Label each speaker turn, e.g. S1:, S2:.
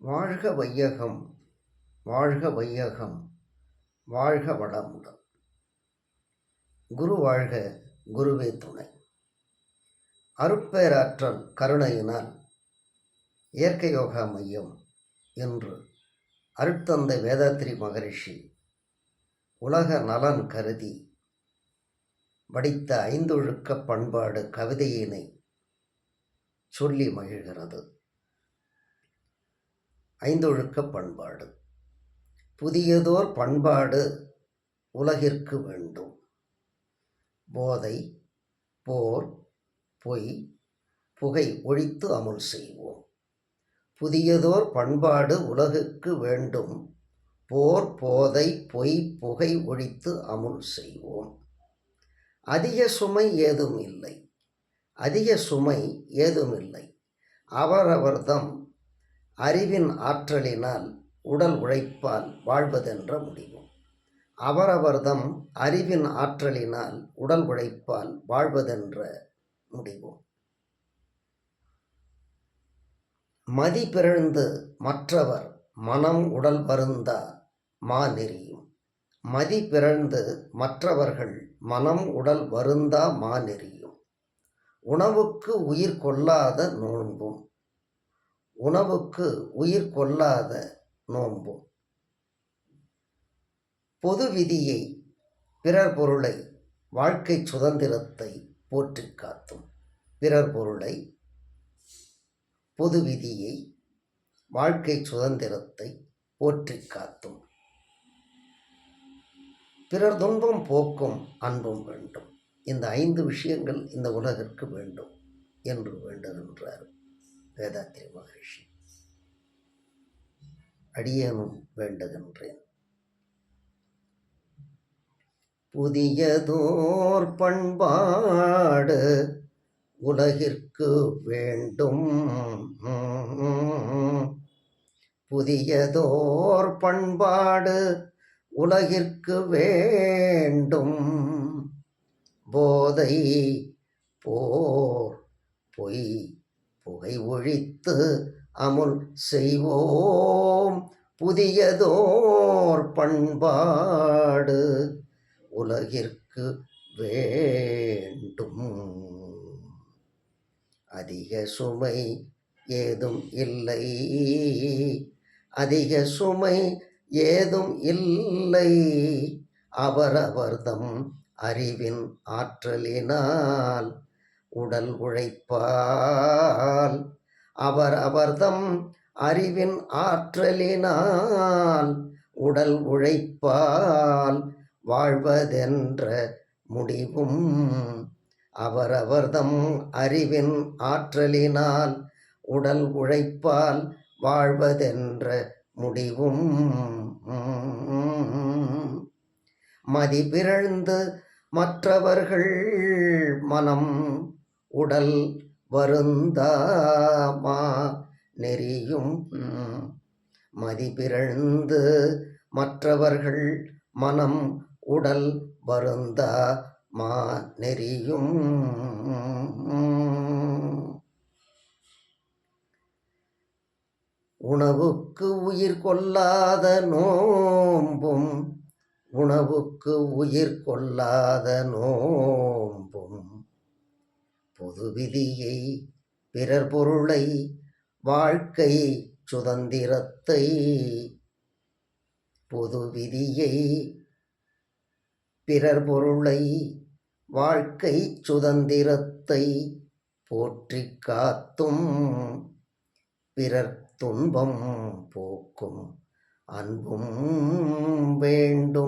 S1: வாழ்க வையகம் வாழ்க வையகம் வாழ்க வளமுடன். குரு வாழ்க குருவே துணை. அருட்பேராற்றல் கருணையினால் இயற்கை யோகா மையம் என்று அருட்தந்தை வேதாத்திரி மகரிஷி உலக நலன் கருதி வடித்த ஐந்தொழுக்க பண்பாடு கவிதையினை சொல்லி மகிழ்கிறது. ஐந்தொழுக்க பண்பாடு. புதியதோர் பண்பாடு உலகிற்கு வேண்டும். போதை போர் பொய் புகை ஒழித்து அமுல் செய்வோம். புதியதோர் பண்பாடு உலகுக்கு வேண்டும். போர் போதை பொய் புகை ஒழித்து அமுல் செய்வோம். அதிக சுமை ஏதும் இல்லை. அதிக சுமை ஏதும் இல்லை. அவரவர்தம் அறிவின் ஆற்றலினால் உடல் உழைப்பால் வாழ்வதென்ற முடிவும் அவரவர்தம் அறிவின் ஆற்றலினால் உடல் உழைப்பால் வாழ்வதென்ற முடிவும் மதி பிறழ்ந்து மற்றவர் மனம் உடல் வருந்தா மா நெறியும். மதி பிறழ்ந்து மற்றவர்கள் மனம் உடல் வருந்தா மா நெறியும். உணவுக்கு உயிர் கொள்ளாத நோன்பும். உணவுக்கு உயிர் கொள்ளாத நோன்பும் பொது விதியை பிறர் பொருளை வாழ்க்கை சுதந்திரத்தை போற்றி காத்தும். பிறர் பொருளை பொது விதியை வாழ்க்கை சுதந்திரத்தை போற்றி காத்தும். பிறர் துன்பம் போக்கும் அன்பும் வேண்டும். இந்த ஐந்து விஷயங்கள் இந்த உலகிற்கு வேண்டும் என்று வேண்டுகின்றார். வேதாத்திரி மகரிஷி. அடியனும் வேண்டுகின்றேன் புதியதோர் பண்பாடு உலகிற்கு வேண்டும். புதியதோர் பண்பாடு உலகிற்கு வேண்டும். போதை போர் பொய் புகை ஒழித்து அமுல் செய்வோம். புதியதோர் பண்பாடு உலகிற்கு வேண்டும். அதிக சுமை ஏதும் இல்லை. அதிக சுமை ஏதும் இல்லை. அவரவர்தம் அறிவின் ஆற்றலினால் உடல் உழைப்பால் அவர் அவர்தம் அறிவின் ஆற்றலினால் உடல் உழைப்பால் வாழ்வதென்ற முடிவும் அவரவர்தம் அறிவின் ஆற்றலினால் உடல் உழைப்பால் வாழ்வதென்ற முடிவும் மதிபிறழ்ந்து மற்றவர்கள் மனம் உடல் வருந்தாமா? நெறியும் மதிபிறழ்ந்து மற்றவர்கள் மனம் உடல் வருந்தா மா நெறியும் உணவுக்கு உயிர் கொள்ளாத நோம்பும் உணவுக்கு உயிர் கொள்ளாத நோம்பும். பொது விதியை பிறர் பொருளை வாழ்க்கை சுதந்திரத்தை. பொது விதியை பிறர் பொருளை வாழ்க்கை சுதந்திரத்தை போற்றி காத்தும். பிறர் துன்பம் போக்கும் அன்பும் வேண்டும்.